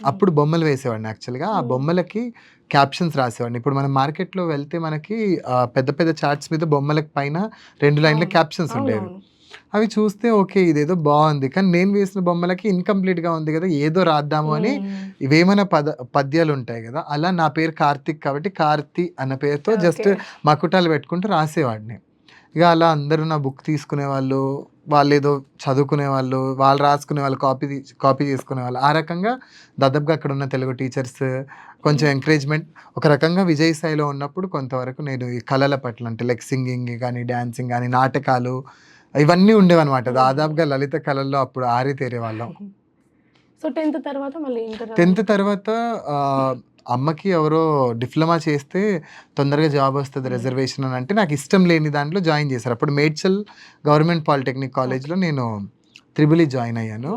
అప్పుడు బొమ్మలు వేసేవాడిని యాక్చువల్గా ఆ మ్మ్. బొమ్మలకి క్యాప్షన్స్ రాసేవాడిని ఇప్పుడు మనం మార్కెట్లో వెళ్తే మనకి పెద్ద పెద్ద చార్ట్స్ మీద బొమ్మలకి పైన రెండు లైన్ల. క్యాప్షన్స్ ఉండేవి అవి చూస్తే ఓకే ఇదేదో బాగుంది కానీ నేను వేసిన బొమ్మలకి incomplete గా ఉంది కదా ఏదో రాద్దాము అని. ఇవేమైనా పద పద్యాలు ఉంటాయి కదా అలా నా పేరు కార్తిక్ కాబట్టి కార్తి అన్న పేరుతో జస్ట్. మకుటాలు పెట్టుకుంటూ రాసేవాడిని ఇక అలా అందరూ నా బుక్ తీసుకునే వాళ్ళు వాళ్ళు ఏదో చదువుకునే వాళ్ళు వాళ్ళు రాసుకునే వాళ్ళు కాపీ కాపీ చేసుకునే వాళ్ళు. ఆ రకంగా దాదాపుగా అక్కడ ఉన్న తెలుగు టీచర్స్ కొంచెం ఎంకరేజ్మెంట్ ఒక రకంగా విజయ్ స్థాయిలో ఉన్నప్పుడు కొంతవరకు నేను ఈ కళల పట్ల అంటే లైక్ సింగింగ్ కానీ డాన్సింగ్ కానీ నాటకాలు ఇవన్నీ ఉండేవన్నమాట. దాదాపుగా లలిత కళల్లో అప్పుడు ఆరితేరే వాళ్ళం సో టెన్త్ తర్వాత మళ్ళీ టెన్త్ తర్వాత అమ్మకి ఎవరో డిప్లొమా చేస్తే తొందరగా జాబ్ వస్తుంది. రిజర్వేషన్ అని అంటే నాకు ఇష్టం లేని దాంట్లో జాయిన్ చేశారు. అప్పుడు మేడ్చల్ గవర్నమెంట్ పాలిటెక్నిక్ కాలేజ్లో నేను త్రిబులి జాయిన్ అయ్యాను.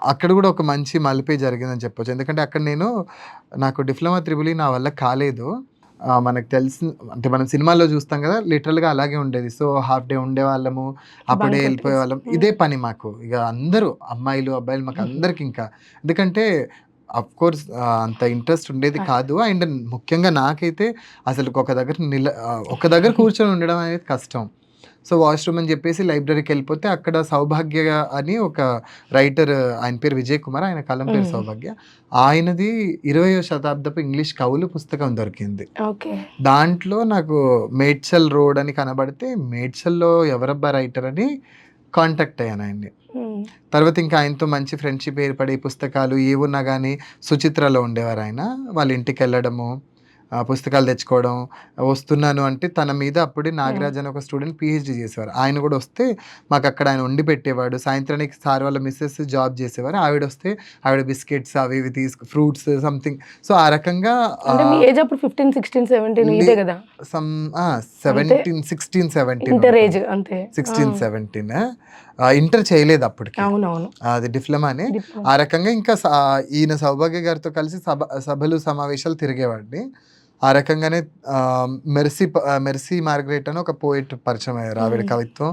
అక్కడ కూడా ఒక మంచి మలిపే జరిగిందని చెప్పొచ్చు. ఎందుకంటే అక్కడ నేను నాకు డిప్లొమా త్రిబులి నా వల్ల కాలేదు. మనకు తెలిసి అంటే మనం సినిమాల్లో చూస్తాం కదా లిటరల్గా అలాగే ఉండేది. సో హాఫ్ డే ఉండేవాళ్ళము అప్పుడే Bunk వెళ్ళిపోయే వాళ్ళం కొట్టేసి. ఇదే పని మాకు. ఇక అందరూ అమ్మాయిలు అబ్బాయిలు మాకు అందరికి ఇంకా. ఎందుకంటే అఫ్ కోర్స్ అంత ఇంట్రెస్ట్ ఉండేది. కాదు. అండ్ ముఖ్యంగా నాకైతే అసలు ఒక దగ్గర నిల ఒక దగ్గర కూర్చొని ఉండడం అనేది కష్టం. సో వాష్రూమ్ అని చెప్పేసి లైబ్రరీకి వెళ్ళిపోతే అక్కడ సౌభాగ్య అని ఒక రైటర్ ఆయన పేరు విజయ్ కుమార్ ఆయన కలం పేరు. సౌభాగ్య. ఆయనది ఇరవయో శతాబ్దపు ఇంగ్లీష్ కవులు పుస్తకం దొరికింది. ఓకే. దాంట్లో నాకు మేడ్చల్ రోడ్ అని కనబడితే మేడ్చల్లో ఎవరబ్బా రైటర్ అని కాంటాక్ట్ అయ్యాను ఆయన్ని. తర్వాత ఇంకా ఆయనతో మంచి ఫ్రెండ్షిప్ ఏర్పడే పుస్తకాలు ఏవున్నా కానీ సుచిత్రలో ఉండేవారు ఆయన. వాళ్ళ ఇంటికి వెళ్ళడము పుస్తకాలు తెచ్చుకోవడం వస్తున్నాను అంటే తన మీద అప్పుడే నాగరాజ్ అని ఒక స్టూడెంట్ పిహెచ్డి చేసేవారు. ఆయన కూడా వస్తే మాకు అక్కడ ఆయన వండి పెట్టేవాడు. సాయంత్రానికి సార్ వాళ్ళ మిస్సెస్ జాబ్ చేసేవారు. ఆవిడ వస్తే ఆవిడ బిస్కెట్స్ అవి ఇవి తీసుకు ఫ్రూట్స్ సంథింగ్ సో ఆ రకంగా ఏజ్ అప్పుడు ఫిఫ్టీన్ సిక్స్టీన్ సెవెంటీన్ నీ- ఇదే కదా? Some seventeen sixteen seventeen inter age అంతే. సిక్స్టీన్. సెవెంటీన్ ఇంటర్ చేయలేదు అప్పటికి. అవునవును. అది డిప్లొమానే. ఆ రకంగా ఇంకా ఈయన సౌభాగ్య గారితో కలిసి సభ సభలు సమావేశాలు తిరిగేవాడిని. ఆ రకంగానే మెర్సీ మెర్సీ మార్గరేట్ అని ఒక పోయిట్ పరిచయం అయ్యారు ఆవిడ. కవిత్వం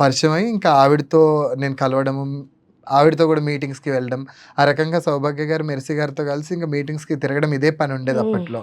పరిచయం అయ్యి ఇంకా ఆవిడతో నేను కలవడము ఆవిడతో కూడా మీటింగ్స్కి వెళ్ళడం ఆ రకంగా సౌభాగ్య గారు మెర్సీ గారితో కలిసి ఇంకా మీటింగ్స్కి తిరగడం ఇదే పని ఉండేది. అప్పట్లో